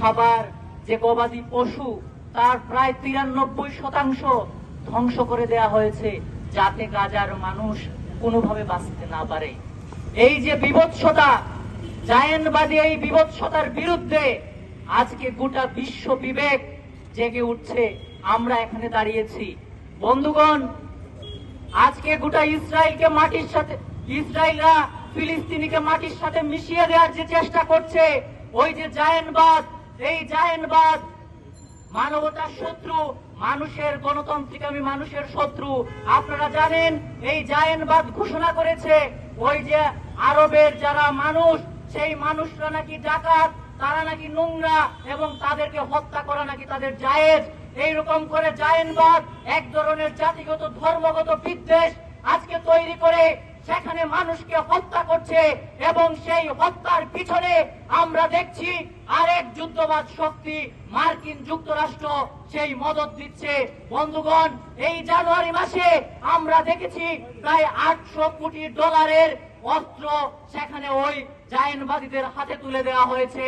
খাবার যে গবাদি পশু, তার প্রায় তিরানব্বই শতাংশ ধ্বংস করে দেয়া হয়েছে যাতে গাজার মানুষ কোনোভাবে বাঁচতে না পারে। এই যে বিভৎসতা, জায়নবাদী এই বিভৎসতার বিরুদ্ধে আজকে গোটা বিশ্ব বিবেক জেগে উঠছে, আমরা এখানে দাঁড়িয়েছি। বন্ধুগণ, আজকে গোটা ইসরায়েলকে মাটির সাথে, ইসরায়েলরা ফিলিস্তিনিকে মাটির সাথে মিশিয়ে দেওয়ার যে চেষ্টা করছে, ওই যে জায়নবাদ এই জায়নবাদ মানবতার শত্রু, মানুষের গণতান্ত্রিকামী মানুষের শত্রু। আপনারা জানেন, এই জায়েনবাদ ঘোষণা করেছে ওই যে আরবের যারা মানুষ, সেই মানুষরা নাকি ডাকাত, তারা নাকি নোংরা এবং তাদেরকে হত্যা করা নাকি তাদের জায়েজ। এইরকম করে জায়েনবাদ এক ধরনের জাতিগত, ধর্মগত বিদ্বেষ আজকে তৈরি করে সেখানে মানুষকে হত্যা করছে এবং সেই হত্যার পিছনে আমরা দেখছি আরেক যুদ্ধবাদ শক্তি, মার্কিন যুক্তরাষ্ট্র, সেই মদত দিচ্ছে। বন্ধুগণ, এই জানুয়ারি মাসে আমরা দেখেছি প্রায় আটশো কোটি ডলারের অস্ত্র সেখানে ওই জায়নবাদীদের হাতে তুলে দেওয়া হয়েছে।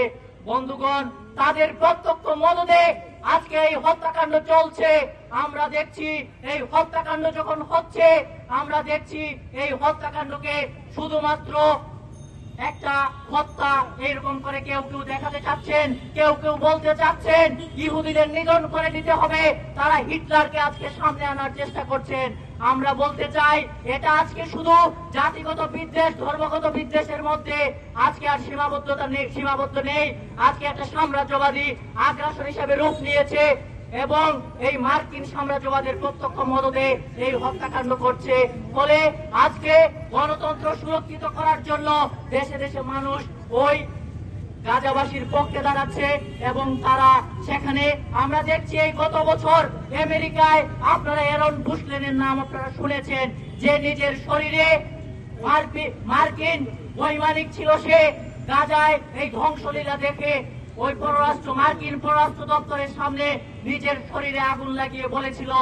বন্ধুগণ, তাদের প্রত্যক্ষ মদদে আজকে এই হত্যাকাণ্ড চলছে। আমরা দেখছি এই হত্যাকাণ্ড যখন হচ্ছে, আমরা দেখছি এই হত্যাকাণ্ডকে শুধুমাত্র একটা হত্যা এরকম করে কেউ কেউ দেখাতে চাচ্ছেন, কেউ কেউ বলতে চাচ্ছেন, ইহুদিদের নিধন করে দিতে হবে। তারা হিটলারকে আজকে সামনে আনার চেষ্টা করছেন। আমরা বলতে চাই, এটা আজকে শুধু জাতিগত বিদ্বেষ, ধর্মগত বিদ্বেষের মধ্যে। আজকে আর সীমাবদ্ধতা নেই, সীমাবদ্ধ নেই। আজকে একটা সাম্রাজ্যবাদী আগ্রাসন হিসেবে রূপ নিয়েছে। এবং এই মার্কিন সাম্রাজ্যবাদের প্রত্যক্ষ মদদে এই হত্যাকাণ্ড করছে। ফলে আজকে গণতন্ত্র সুরক্ষিত করার জন্য দেশে দেশে মানুষ ওই গাজাবাসীর পক্ষে দাঁড়াচ্ছে এবং তারা সেখানে, আমরা দেখছি এই গত বছর আমেরিকায় আপনারা এরন বুশলেনের নাম আপনারা শুনেছেন, যে নিজের শরীরে মার্কিন বৈমানিক ছিল সে, গাজায় এই ধ্বংসলীলা দেখে ওই পররাষ্ট্র মার্কিন পররাষ্ট্র দপ্তরের সামনে নিজের শরীরে আগুন লাগিয়ে বলেছিল,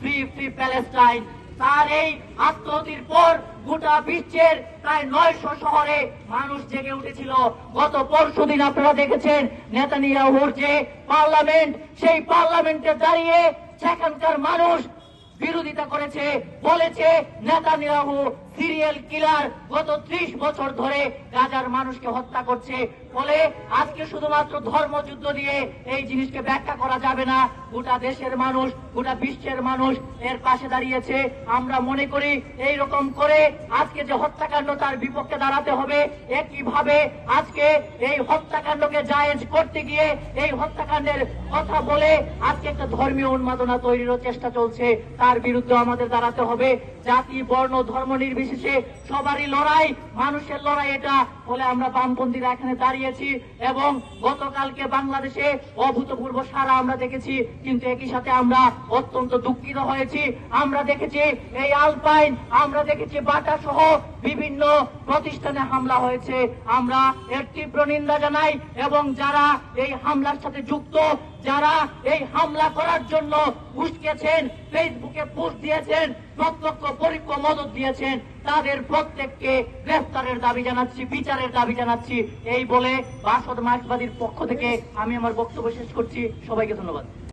ফ্রি ফ্রি প্যালেস্টাইন। তার এই আত্মহতির পর গোটা বিশ্বের প্রায় নয়শো শহরে মানুষ জেগে উঠেছিল। গত পরশু দিন আপনারা দেখেছেন, নেতানিয়াহুর যে পার্লামেন্ট, সেই পার্লামেন্টে দাঁড়িয়ে সেখানকার মানুষ বিরোধিতা করেছে, বলেছে, নেতানিয়াহু সিরিয়াল কিলার গত ত্রিশ বছর ধরে গাজার মানুষকে হত্যা করছে। ফলে আজকে শুধুমাত্র ধর্মযুদ্ধ দিয়ে এই জিনিসকে ব্যাখ্যা করা যাবে না। গোটা দেশের মানুষ, গোটা বিশ্বের মানুষ এর পাশে দাঁড়িয়েছে। আমরা মনে করি এই রকম করে আজকে যে হত্যাকাণ্ড তার বিপক্ষে দাঁড়াতে হবে, একইভাবে আজকে এই হত্যাকাণ্ডকে জায়েজ করতে গিয়ে এই হত্যাকাণ্ডের কথা বলে আজকে একটা ধর্মীয় উন্মাদনা তৈরির চেষ্টা চলছে। তার বিরুদ্ধে আমাদের দাঁড়াতে হবে। জাতি, বর্ণ, ধর্ম নির্বিশেষে সবারই লড়াই, মানুষের লড়াই এটা বলে আমরা বামপন্থীরা এখানে দাঁড়িয়েছি এবং গতকালকে বাংলাদেশে অভূতপূর্ব সারা আমরা দেখেছি, কিন্তু একই সাথে আমরা অত্যন্ত দুঃখিত হয়েছি। আমরা দেখেছি এই আলপাইন, আমরা দেখেছি বাটা সহ বিভিন্ন প্রতিষ্ঠানে হামলা হয়েছে। আমরা এর তীব্র নিন্দা জানাই এবং যারা এই হামলার সাথে যুক্ত, যারা এই হামলা করার জন্য উস্কেছেন, ফেসবুকে পোস্ট দিয়েছেন, প্রত্যক্ষ পরীক্ষ মদত দিয়েছেন তাদের প্রত্যেককে গ্রেফতারের দাবি জানাচ্ছি, বিচারের দাবি জানাচ্ছি। এই বলে বাসদ মার্কবাদীর পক্ষ থেকে আমি আমার বক্তব্য শেষ করছি। সবাইকে ধন্যবাদ।